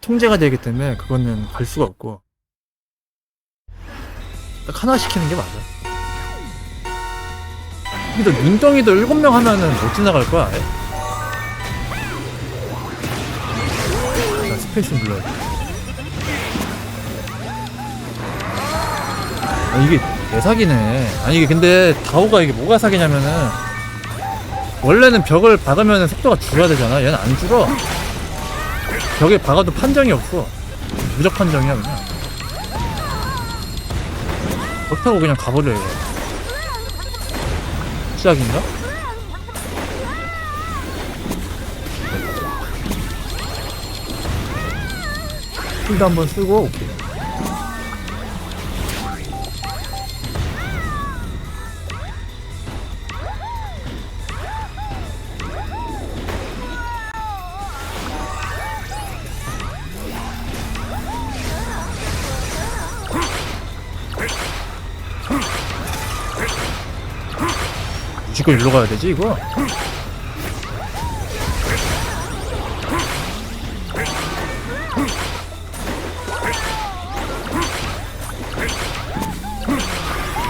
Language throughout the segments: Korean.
통제가 되기 때문에 그거는 갈 수가 없고. 딱 하나 시키는 게 맞아. 근데 눈덩이도 7명 하면은 못 지나갈 거야 아예. 자 스페이스 눌러야 돼 아, 이게 내 사기네. 아니 이게 근데 다오가 이게 뭐가 사기냐면은 원래는 벽을 박으면 속도가 줄어야 되잖아. 얘는 안 줄어 벽에 박아도 판정이 없어. 무적 판정이야 그냥. 그렇다고 그냥 가버려 얘 시작인가? 필드 한번 쓰고 오케이 무조건 일로 가야 되지 이거?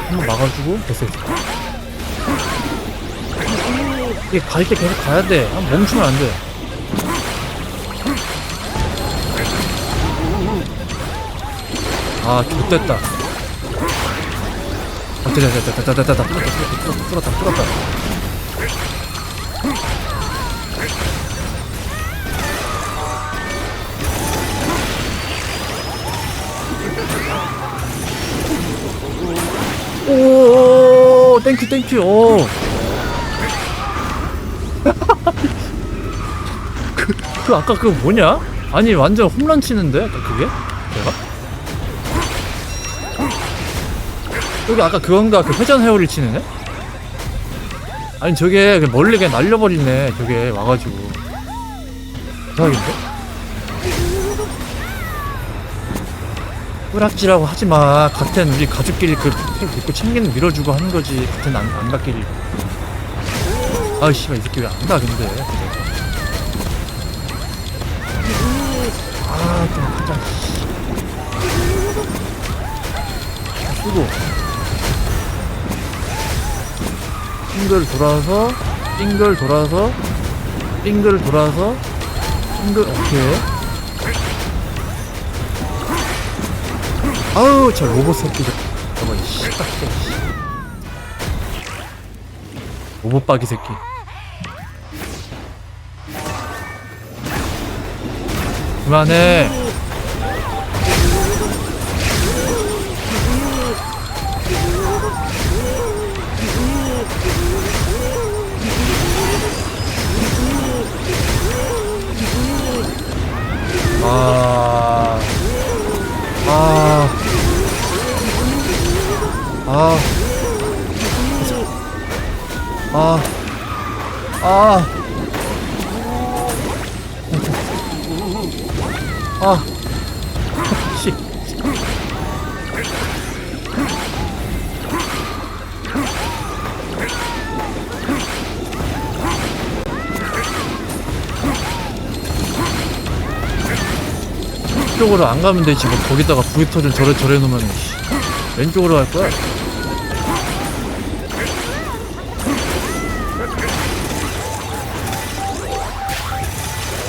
한번 막아주고 됐어 이게 갈 때 계속 가야 돼. 한번 멈추면 안돼. 아 좋됐다. 아, 됐다, 됐다, 됐다, 됐다, 됐다, 풀었다, 풀었다, 풀었다. 오, 땡큐, 땡큐, 오. 그, 그 아까 그거 뭐냐? 아니 완전 홈런 치는데 그게? 내가? 여기 아까 그건가 그 회전 회오리를 치는 애? 아니 저게 그 멀리 그냥 날려버리네 저게 와가지고. 대박인데? 뿌락지라고 하지마. 같은 우리 가족끼리 그 믿고 챙기는 밀어주고 하는 거지. 같은 안, 안가끼리 아이 씨발 이 새끼 왜 안가 근데. 아좀 하자 쓰고 빙글 돌아서 빙글 돌아서 빙글 돌아서 빙글 오케이. 아우 저 로봇 새끼 저 저거 씨 빡세 씨 로봇 빠기 새끼. 그만해 아, 아, 씨. 쪽으로 안 가면 되지 뭐 거기다가 브리터를 저래 저래 놓으면 씨, 왼쪽으로 갈 거야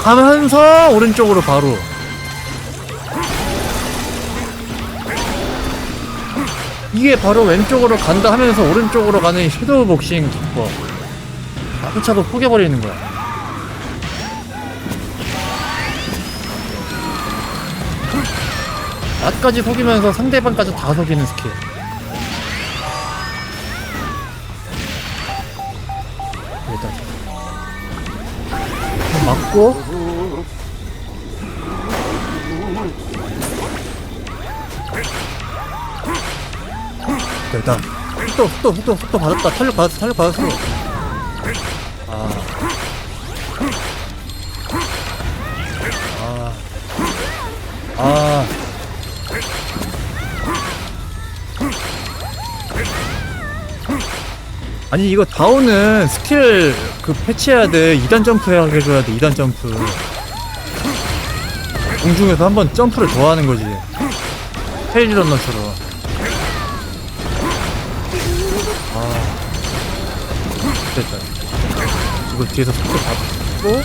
가면서 오른쪽으로 바로. 이게 바로 왼쪽으로 간다 하면서 오른쪽으로 가는 섀도우 복싱 기법. 차고 포개버리는 거야. 나까지 속이면서 상대방까지 다 속이는 스킬. 일단 한번 맞고 일단 속도 속도 속도 속도 받았다 탄력 받았어 탄력 받았어 아. 아. 아. 아니 이거 다오는 스킬 그 패치해야 돼 2단 점프 해줘야 돼 2단 점프 공중에서 한번 점프를 더 하는 거지. 테일 런너처럼. 됐다. 이거 뒤에서 속도 잡고.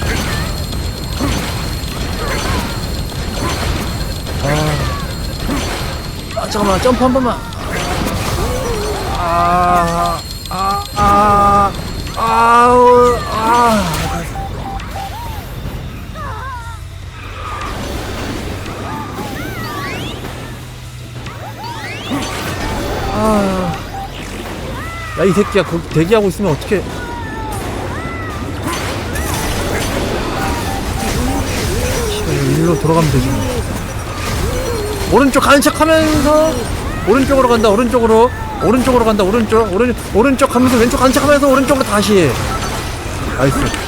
아. 아, 잠깐만. 점프 한 번만. 아, 아, 아, 아우, 아. 아. 야, 이 새끼야, 거기 대기하고 있으면. 씨발, 일로 들어가면 되지. 뭐. 오른쪽 가는 척 하면서, 오른쪽으로 간다, 오른쪽으로. 오른쪽으로 간다, 오른쪽. 오른, 오른쪽 가면서 왼쪽 가는 척 하면서 오른쪽으로 다시. 나이스.